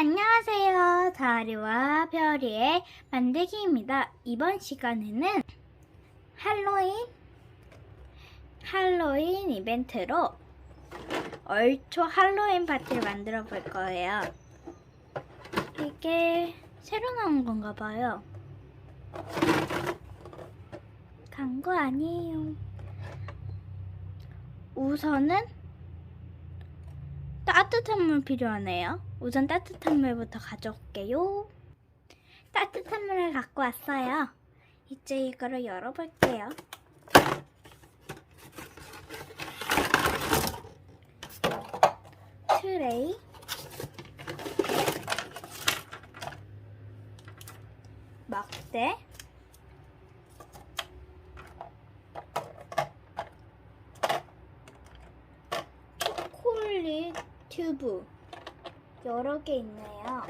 안녕하세요. 다리와 별이의 만들기입니다. 이번 시간에는 할로윈 할로윈 이벤트로 얼초 할로윈 파티를 만들어 볼 거예요. 이게 새로 나온 건가 봐요. 간거 아니에요. 우선은 따뜻한 물 필요하네요. 우선 따뜻한 물부터 가져올게요. 따뜻한 물을 갖고 왔어요. 이제 이거를 열어볼게요. 트레이. 막대. 여러 개 있네요.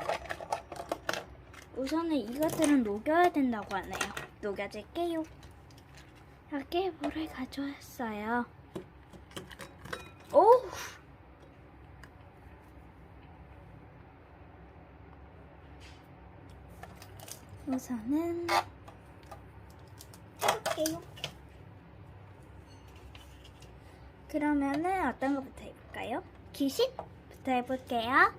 우선은 이것들은 녹여야 된다고 하네요. 녹여줄게요. 여기에 물을 가져왔어요. 오! 우선은 해볼게요. 그러면은 어떤 것부터 해볼까요? 귀신부터 해볼게요.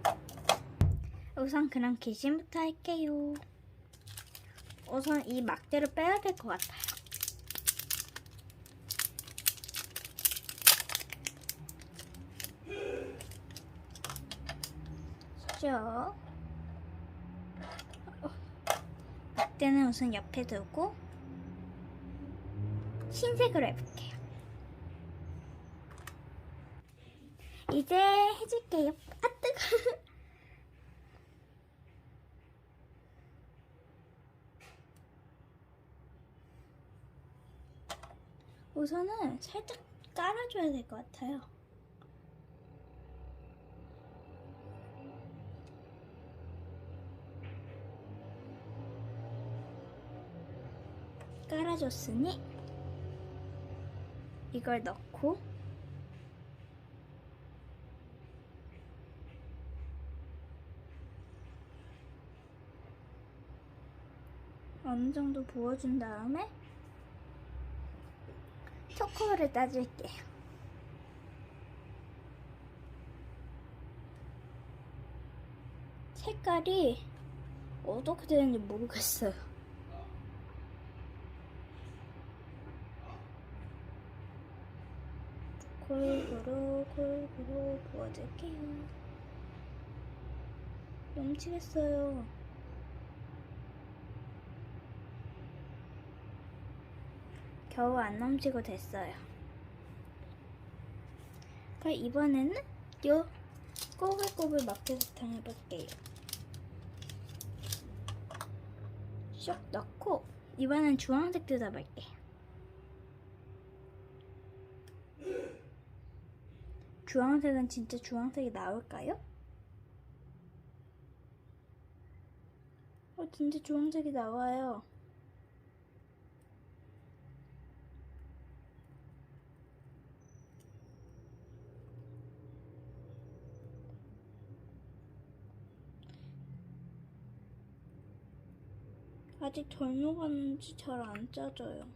우선 그럼 귀신부터 할게요. 우선 이 막대를 빼야 될 것 같아요. 쭉. 막대는 우선 옆에 두고 흰색으로 해볼게요. 이제 해줄게요. 아 뜨거. 우선은 살짝 깔아줘야 될 것 같아요. 깔아줬으니 이걸 넣고 어느 정도 부어준 다음에 초코를 따줄게요. 색깔이 어떻게 되는지 모르겠어요. 골고루 골고루 부어줄게요. 넘치겠어요. 겨우 안 넘치고 됐어요. 그럼 이번에는 요 꼬불꼬불 막대사탕 해볼게요. 쏙 넣고 이번엔 주황색 뜯어볼게요. 주황색은 진짜 주황색이 나올까요? 어, 진짜 주황색이 나와요. 아직 덜 녹았는지 잘 안 짜져요.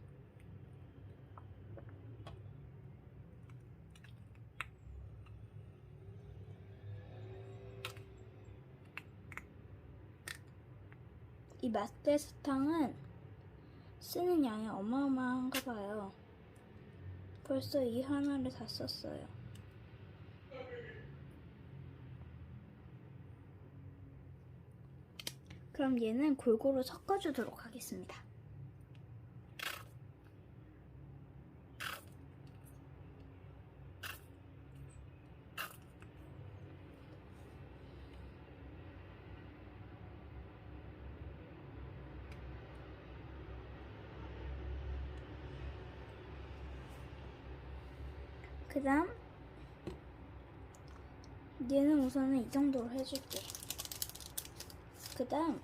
이 마스테스탕은 쓰는 양이 어마어마한가 봐요. 벌써 이 하나를 다 썼어요. 그럼 얘는 골고루 섞어주도록 하겠습니다. 그 다음 얘는 우선은 이 정도로 해줄게. 그 다음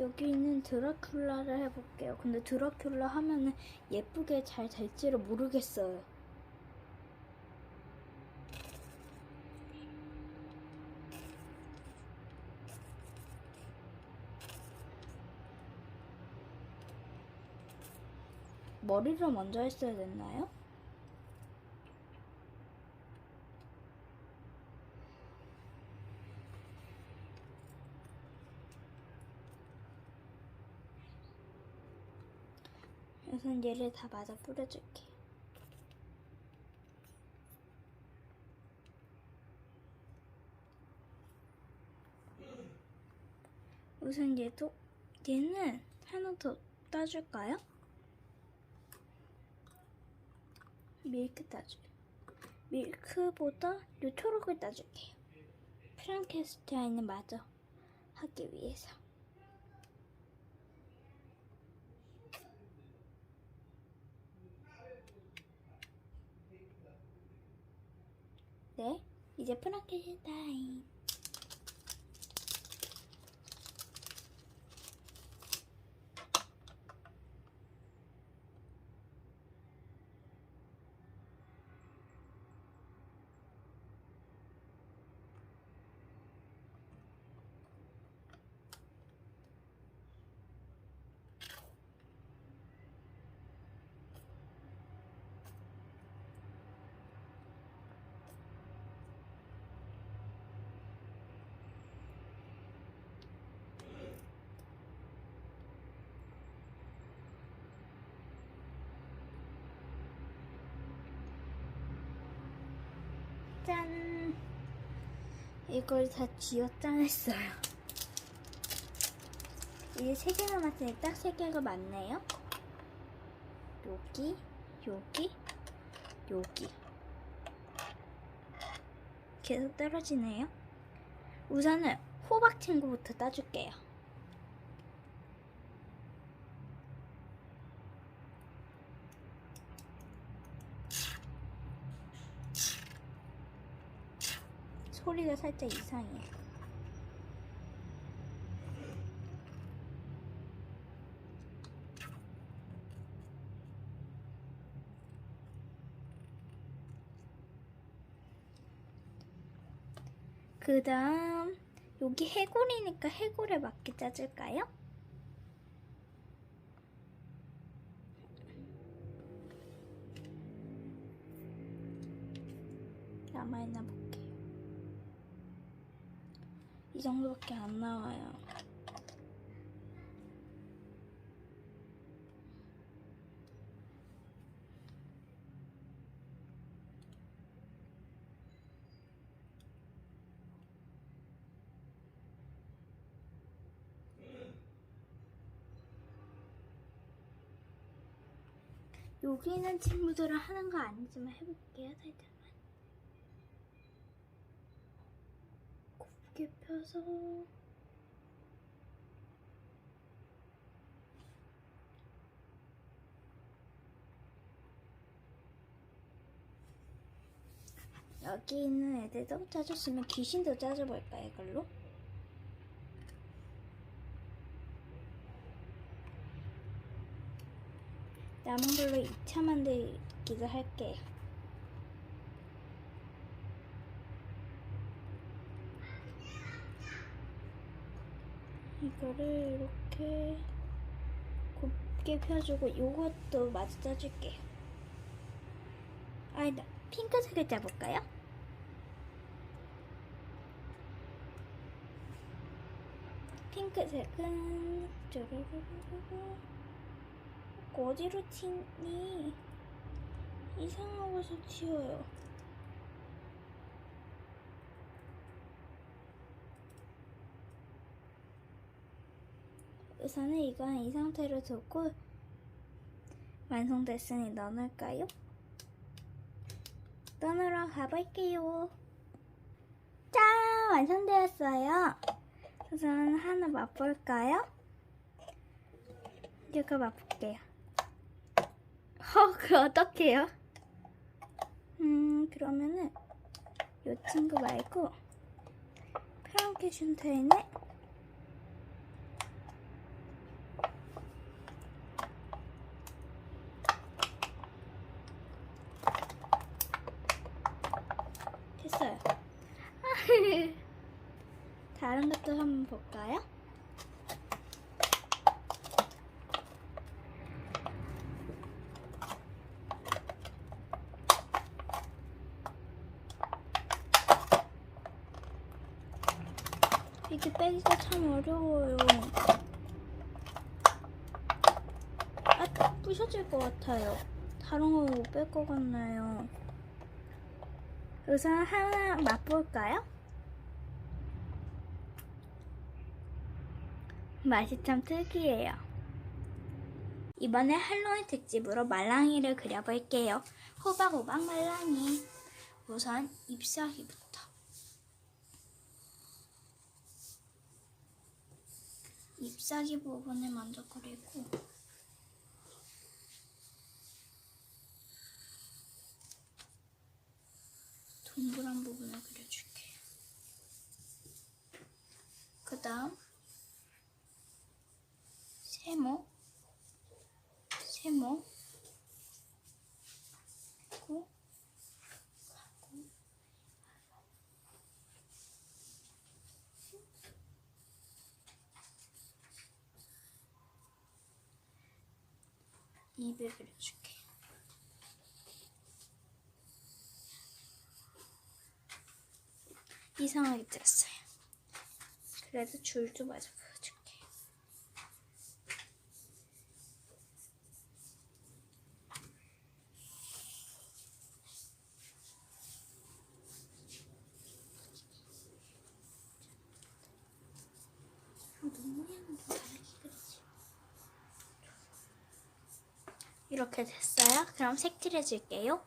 여기 있는 드라큘라를 해볼게요. 근데 드라큘라 하면은 예쁘게 잘 될지를 모르겠어요. 머리를 먼저 했어야 됐나요? 우선 얘를 다 맞아 뿌려줄게. 우선 얘도 얘는 하나 더 따줄까요? 밀크 따줄. 밀크보다 요 초록을 따줄게요. 프랑켄스타인을 마저 하기 위해서. 네, 이제 프랑켄슈타인. 짠! 이걸 다 쥐어 짜냈어요. 이제 세 개 남았으니 딱 세 개가 맞네요. 여기, 여기, 여기. 계속 떨어지네요. 우선은 호박 친구부터 따줄게요. 소리가 살짝 이상해. 그 다음, 여기 해골이니까 해골에 맞게 짜줄까요? 이 정도밖에 안 나와요. 여기 있는 친구들은 하는 거 아니지만 해볼게요, 살짝 만. 곱게 펴서 여기 있는 애들도 짜줬으면 귀신도 짜줘볼까 이걸로? 남은 걸로 2차 만들기도 할게요. 이거를 이렇게 곱게 펴주고 이것도 마저 짜줄게요. 아니다, 핑크색을 짜볼까요? 핑크색은 쪼르르르르 어디로 튀니? 이상한 곳에 튀어요. 우선은 이건 이 상태로 두고 완성됐으니 넣어놓을까요? 넣으러 가볼게요. 짠! 완성되었어요. 우선 하나 맛볼까요? 이거 맛볼게요. 어, 그 어떡해요? 음, 그러면은 요 친구 말고 프랑켄슈타인의 됐어요. 다른 것도 한번 볼까요? 이게 빼기가 참 어려워요. 아, 부셔질 것 같아요. 다른 거못뺄 것 같나요? 우선 하나 맛볼까요? 맛이 참 특이해요. 이번에 할로윈 특집으로 말랑이를 그려볼게요. 호박호박 말랑이. 우선 잎사귀부터. 잎사귀 부분을 먼저 그리고 동그란 부분을 그려줄게요. 그 다음 세모 세모 입을 그려줄게요. 이상하게 됐어요. 그래도 줄도 마저 그어줄게요. 눈 모양은 좀 다르게 그리지. 이렇게 됐어요. 그럼 색칠해 줄게요.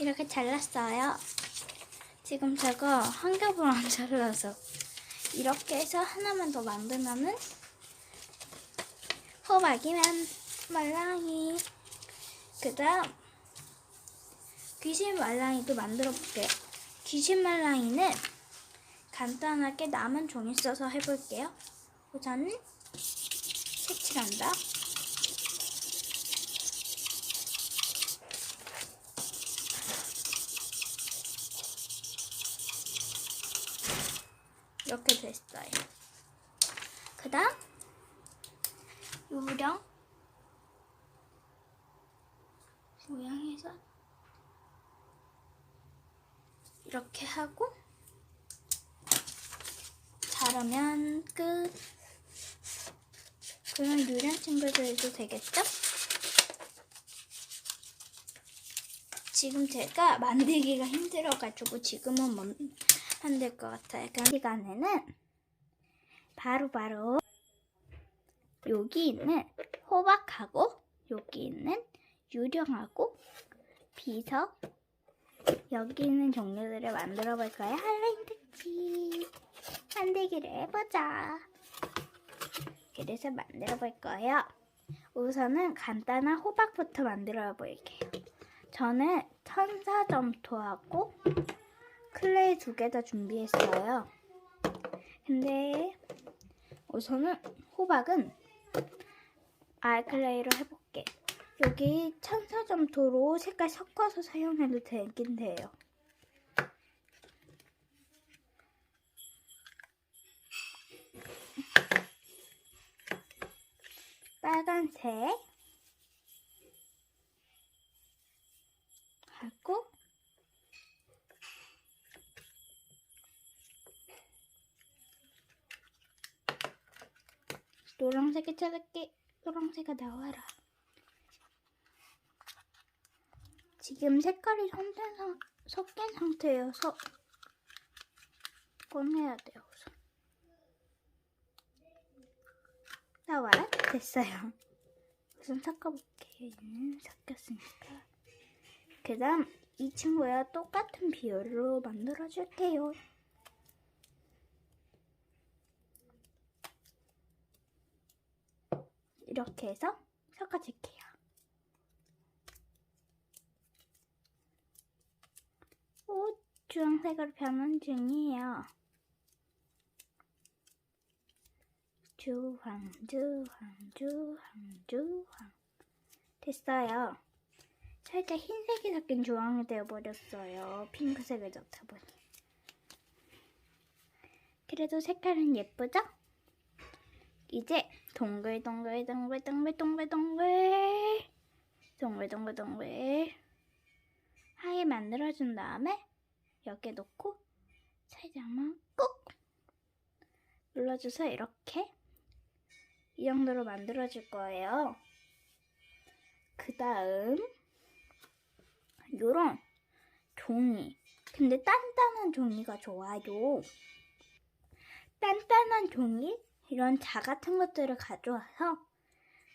이렇게 잘랐어요. 지금 한 겹을 안 잘라서 이렇게 해서 하나만 더 만들면은 호박이면 말랑이 그 다음 귀신 말랑이도 만들어 볼게요. 귀신 말랑이는 간단하게 남은 종이 써서 해볼게요. 우선은 색칠한다. 됐어요. 그 다음 요령 모양해서 이렇게 하고 자르면 끝. 그럼 유령 친구들도 되겠죠? 지금 제가 만들기가 힘들어가지고 지금은 못 만들 것 같아요. 그럼 시간에는 바로 바로 여기 있는 호박하고 여기 있는 유령하고 비석 여기 있는 종류들을 만들어 볼 거예요. 할로윈 특집 만들기를 해보자. 그래서 만들어 볼 거예요. 우선은 간단한 호박부터 만들어 볼게요. 저는 천사점토하고 클레이 두 개 다 준비했어요. 근데 우선은 호박은 알클레이로 해볼게. 여기 천사점토로 색깔 섞어서 사용해도 되긴 돼요. 빨간색 노란색이 찾을게. 노란색아 나와라. 지금 색깔이 섞인, 상, 섞인 상태여서 꺼내야 돼요 우선. 나와라? 됐어요. 우선 섞어볼게요. 얘는 섞였으니까. 그 다음 이 친구와 똑같은 비율로 만들어줄게요 이렇게 해서 섞어줄게요. 오, 주황색으로 변한 중이에요. 주황, 주황, 주황, 주황. 됐어요. 살짝 흰색이 섞인 주황이 되어버렸어요. 핑크색을 넣다 보니. 그래도 색깔은 예쁘죠? 이제 동글 동글 동글 동글 동글 동글 동글 동글 동글 하얘 만들어준 다음에 여기에 놓고 살짝만 꾹 눌러줘서 이렇게 이 정도로 만들어줄 거예요. 그 다음 요런 종이 근데 단단한 종이가 좋아요. 단단한 종이 이런 자 같은 것들을 가져와서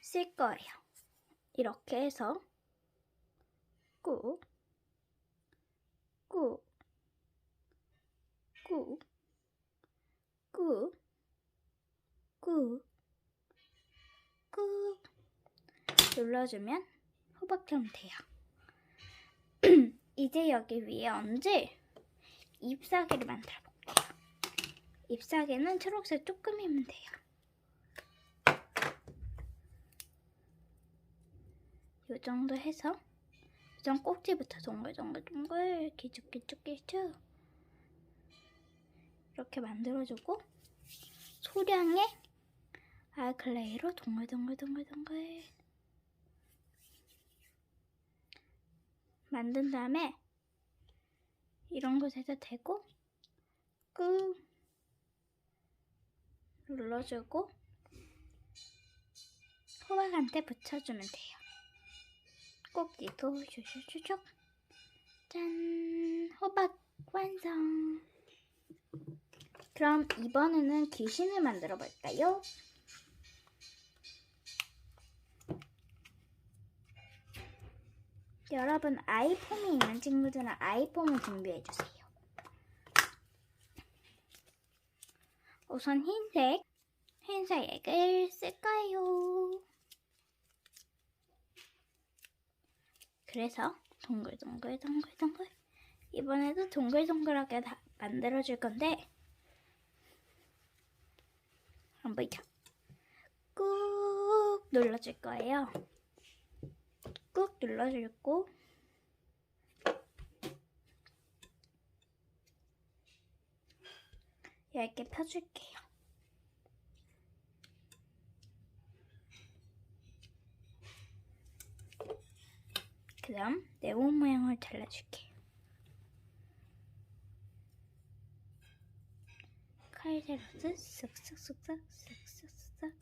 쓸 거예요. 이렇게 해서 꾹, 꾹, 꾹, 꾹, 꾹, 꾹 눌러주면 호박처럼 돼요. 이제 여기 위에 얹을 잎사귀를 만들어 볼게요. 잎사귀는 초록색 조금이면 돼요. 요 정도 해서 우선 꼭지부터 동글동글동글 기죽기죽기죽 이렇게 만들어주고 소량의 아클레이로 동글동글동글동글 만든 다음에 이런 곳에다 대고 꾹 눌러주고 호박한테 붙여주면 돼요. 꼭지도 슈슈슈슉 짠 호박 완성 그럼 이번에는 귀신을 만들어 볼까요? 여러분 아이폰이 있는 친구들은 아이폰을 준비해 주세요. 우선 흰색 흰색을 쓸까요? 그래서 동글동글 동글동글 이번에도 동글동글하게 다 만들어줄 건데 안 보이죠? 꾹 눌러줄 거예요. 꾹 눌러주고 얇게 펴줄게요. 그 다음 네모 모양을 잘라줄게요. 칼질로서 쓱쓱쓱쓱 쓱쓱쓱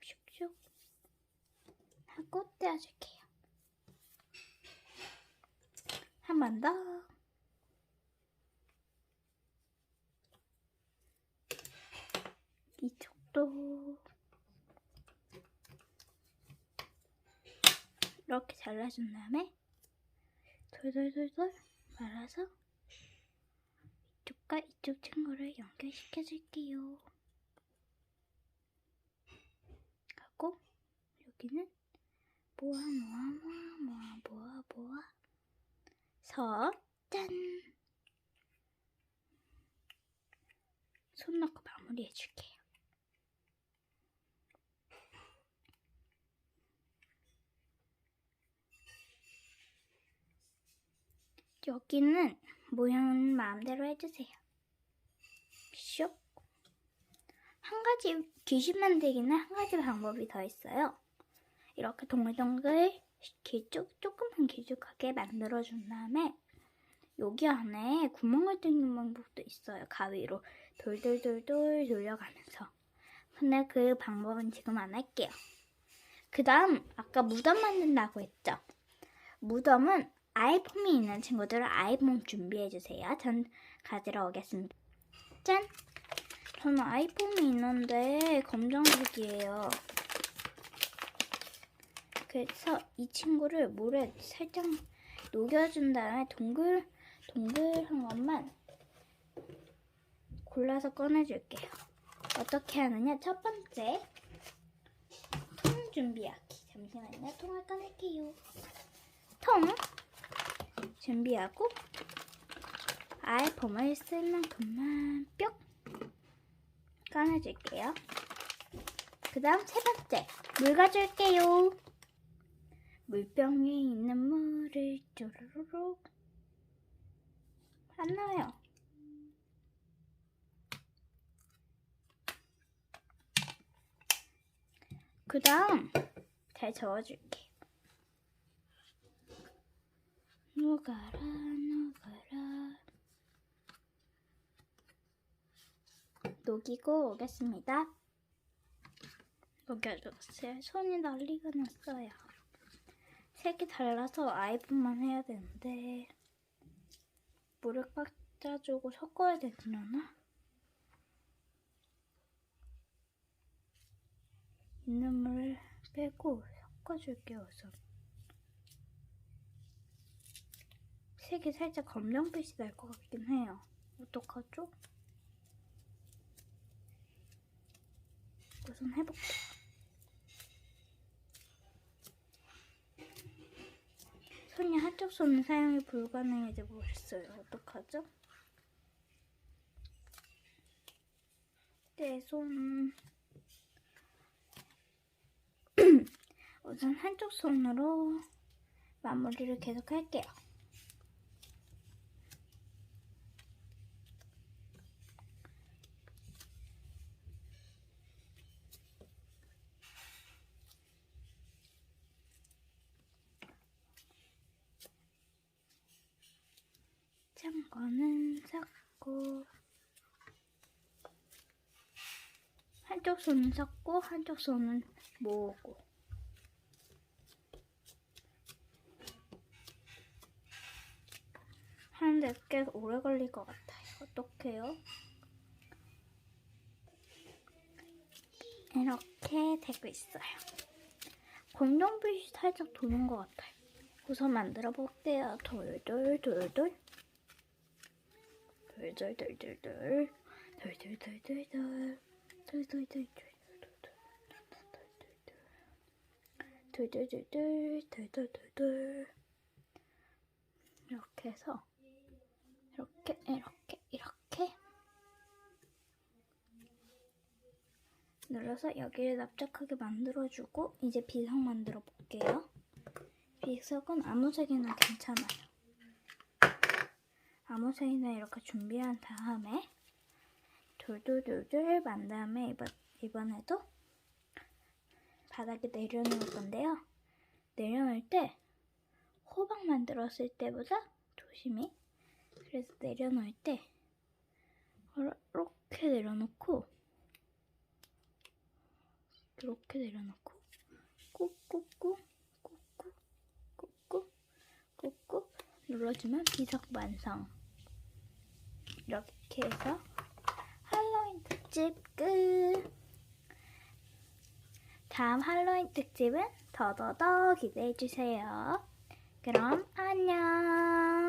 슉슉 하고 떼어줄게요. 한번 더. 이쪽도 이렇게 잘라준 다음에 돌돌돌돌 말아서 이쪽과 이쪽 친구를 연결시켜 줄게요. 하고 여기는 모아 모아 모아 모아 모아 모아 서 짠! 손 넣고 마무리해 줄게요. 여기는 모양은 마음대로 해주세요. 슉. 한 가지 귀신 만들기는 한 가지 방법이 더 있어요. 이렇게 동글동글 길쭉 조금만 길쭉하게 만들어준 다음에 여기 안에 구멍을 뚫는 방법도 있어요. 가위로 돌돌돌돌 돌려가면서. 근데 그 방법은 지금 안 할게요. 그 다음 아까 무덤 만든다고 했죠. 무덤은 아이폰이 있는 친구들은 아이폰 준비해주세요. 전 가지러 오겠습니다. 짠! 저는 아이폰이 있는데 검정색이에요. 그래서 이 친구를 물에 살짝 녹여준 다음에 동글, 동글한 것만 골라서 꺼내줄게요. 어떻게 하느냐? 첫 번째, 통 준비하기. 잠시만요. 통을 꺼낼게요. 통 준비하고 아이폼을 쓸 만큼만 뿅 꺼내줄게요. 그 다음 세 번째, 물 가져올게요. 물병에 있는 물을 쪼르르륵 안 나와요. 그 다음 잘 저어줄게. 녹아라 녹아라 녹이고 오겠습니다. 녹여줬어요. 손이 난리가 났어요. 색이 달라서 아이폰만 해야 되는데 물을 꽉 짜주고 섞어야 되려나? 있는 물을 빼고 섞어줄게요 우선 색이 살짝 검정빛이 날 것 같긴 해요 어떡하죠? 우선 해볼게요 손이 한쪽 손은 사용이 불가능해져 버렸어요 어떡하죠? 내 손 우선 한쪽 손으로 마무리를 계속 할게요. 잠거는 섞고 한쪽 손은 섞고 한쪽 손은 모으고 하는데 꽤 오래 걸릴 것 같아요. 어떡해요? 이렇게 되고 있어요. 공룡빛이 살짝 도는 것 같아요. 우선 만들어 볼게요. 돌돌돌 돌 돌돌돌돌 돌 돌돌돌돌 돌 돌돌돌돌 돌돌돌돌 돌돌돌돌 이렇게 해서 이렇게 이렇게 이렇게 눌러서 여기를 납작하게 만들어주고 이제 비석 만들어 볼게요. 비석은 아무 색이나 괜찮아요. 아무 색이나 이렇게 준비한 다음에 돌돌돌돌 만 다음에 이번, 이번에도 바닥에 내려놓을 건데요. 내려놓을 때 호박 만들었을 때보다 조심히 그래서 내려놓을 때 이렇게 내려놓고 이렇게 내려놓고 꾹꾹꾹 꾹꾹 꾹꾹 꾹꾹 눌러주면 비석 완성 이렇게 해서 할로윈 특집 끝. 다음 할로윈 특집은 더더더 기대해주세요. 그럼 안녕